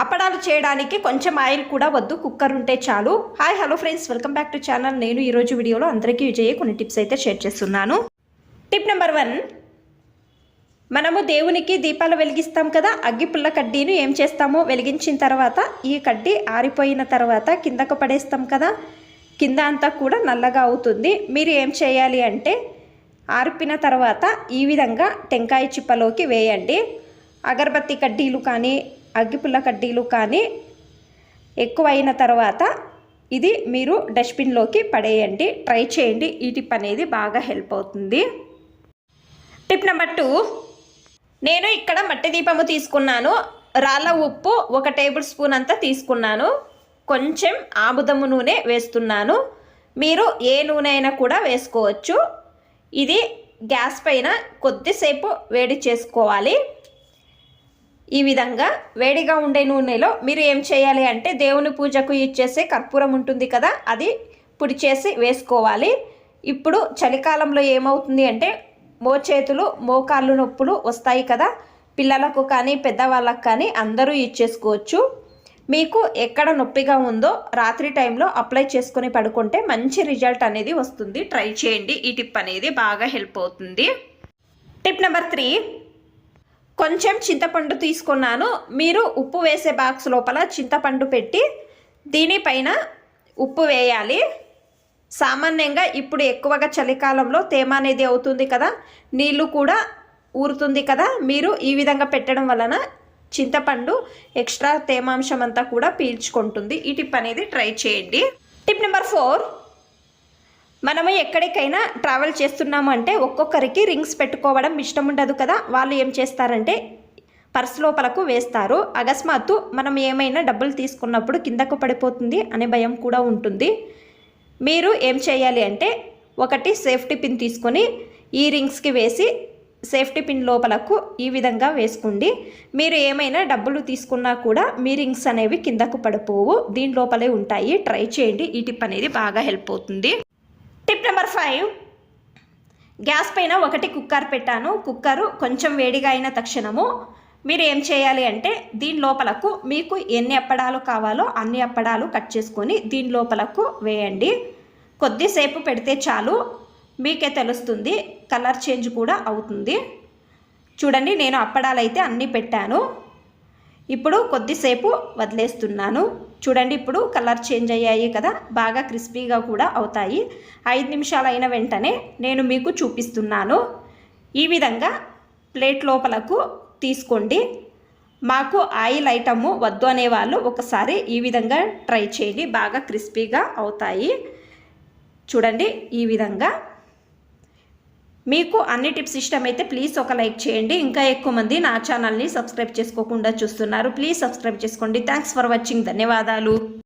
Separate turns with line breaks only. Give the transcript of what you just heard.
అప్పడాలు చేయడానికి కొంచెం ఆయిల్ కూడా వద్దు కుక్కర్ ఉంటే చాలు. Hi hello friends welcome back to channel. నేను ఈరోజు వీడియోలో అందరికీ విజయ్ కొన్ని టిప్స్ అయితే షేర్ చేస్తున్నాను. టిప్ నెంబర్ వన్ మనము దేవునికి దీపాలు వెలిగిస్తాం కదా అగ్గిపుల్ల కడ్డీని ఏం చేస్తామో వెలిగించిన తర్వాత ఈ కడ్డీ ఆరిపోయిన తర్వాత కిందకు పడేస్తాం కదా కింద అంతా కూడా నల్లగా అవుతుంది. మీరు ఏం చేయాలి అంటే ఆరిపిన తర్వాత ఈ విధంగా టెంకాయ చిప్పలోకి వేయండి. అగరబత్తి కడ్డీలు కానీ అగ్గిపుల్ల కడ్డీలు కానీ ఎక్కువైన తర్వాత ఇది మీరు డస్ట్బిన్లోకి పడేయండి ట్రై చేయండి. ఈ టిప్ అనేది బాగా హెల్ప్ అవుతుంది. Tip number two. నేను ఇక్కడ మట్టి దీపము తీసుకున్నాను. రాళ్ళ ఉప్పు ఒక టేబుల్ స్పూన్ అంతా తీసుకున్నాను. కొంచెం ఆముదము నూనె వేస్తున్నాను. మీరు ఏ నూనె అయినా కూడా వేసుకోవచ్చు. ఇది గ్యాస్ పైన కొద్దిసేపు వేడి చేసుకోవాలి. ఈ విధంగా వేడిగా ఉండే నూనెలో మీరు ఏం చేయాలి అంటే దేవుని పూజకు ఇచ్చేసే కర్పూరం ఉంటుంది కదా అది పొడి చేసి వేసుకోవాలి. ఇప్పుడు చలికాలంలో ఏమవుతుంది అంటే మోచేతులు మోకాళ్ళు నొప్పులు వస్తాయి కదా పిల్లలకు కానీ పెద్దవాళ్ళకు కానీ అందరూ ఇచ్చేసుకోవచ్చు. మీకు ఎక్కడ నొప్పిగా ఉందో రాత్రి టైంలో అప్లై చేసుకొని పడుకుంటే మంచి రిజల్ట్ అనేది వస్తుంది. ట్రై చేయండి ఈ టిప్ అనేది బాగా హెల్ప్ అవుతుంది. టిప్ నెంబర్ త్రీ కొంచెం చింతపండు తీసుకున్నాను. మీరు ఉప్పు వేసే బాక్స్ లోపల చింతపండు పెట్టి దీనిపైన ఉప్పు వేయాలి. సామాన్యంగా ఇప్పుడు ఎక్కువగా చలికాలంలో తేమ అనేది అవుతుంది కదా నీళ్ళు కూడా ఊరుతుంది కదా మీరు ఈ విధంగా పెట్టడం వలన చింతపండు ఎక్స్ట్రా తేమాంశం అంతా కూడా పీల్చుకుంటుంది. ఈ టిప్ అనేది ట్రై చేయండి. Tip number four. మనము ఎక్కడికైనా ట్రావెల్ చేస్తున్నాము అంటే ఒక్కొక్కరికి రింగ్స్ పెట్టుకోవడం ఇష్టం ఉండదు కదా. వాళ్ళు ఏం చేస్తారంటే పర్స్ లోపలకు వేస్తారు. అకస్మాత్తు మనం ఏమైనా డబ్బులు తీసుకున్నప్పుడు కిందకు పడిపోతుంది అనే భయం కూడా ఉంటుంది. మీరు ఏం చేయాలి అంటే ఒకటి సేఫ్టీ పిన్ తీసుకొని ఈ రింగ్స్కి వేసి సేఫ్టీ పిన్ లోపలకు ఈ విధంగా వేసుకోండి. మీరు ఏమైనా డబ్బులు తీసుకున్నా కూడా మీ రింగ్స్ అనేవి కిందకు పడిపోవు. దీని లోపలే ఉంటాయి. ట్రై చేయండి. ఈ టిప్ అనేది బాగా హెల్ప్ అవుతుంది. Tip number five. గ్యాస్ పైన ఒకటి కుక్కర్ పెట్టాను. కుక్కరు కొంచెం వేడిగా అయిన తక్షణము మీరు ఏం చేయాలి అంటే దీని లోపలకు మీకు ఎన్ని అప్పడాలు కావాలో అన్ని అప్పడాలు కట్ చేసుకొని దీని లోపలకు వేయండి. కొద్దిసేపు పెడితే చాలు. మీకే తెలుస్తుంది. కలర్ చేంజ్ కూడా అవుతుంది. చూడండి నేను అప్పడాలు అయితే అన్నీ పెట్టాను. ఇప్పుడు కొద్దిసేపు వదిలేస్తున్నాను. చూడండి ఇప్పుడు కలర్ చేంజ్ అయ్యాయి కదా బాగా క్రిస్పీగా కూడా అవుతాయి. ఐదు నిమిషాలు అయిన వెంటనే నేను మీకు చూపిస్తున్నాను. ఈ విధంగా ప్లేట్ లోపలకు తీసుకోండి. మాకు ఆయిల్ ఐటము వద్దు అనేవాళ్ళు ఒకసారి ఈ విధంగా ట్రై చేయండి బాగా క్రిస్పీగా అవుతాయి. చూడండి ఈ విధంగా మీకు అన్ని టిప్స్ ఇష్టమైతే ప్లీజ్ ఒక లైక్ చేయండి. ఇంకా ఎక్కువ మంది నా ఛానల్ని సబ్స్క్రైబ్ చేసుకోకుండా చూస్తున్నారు. ప్లీజ్ సబ్స్క్రైబ్ చేసుకోండి. Thanks for watching. ధన్యవాదాలు.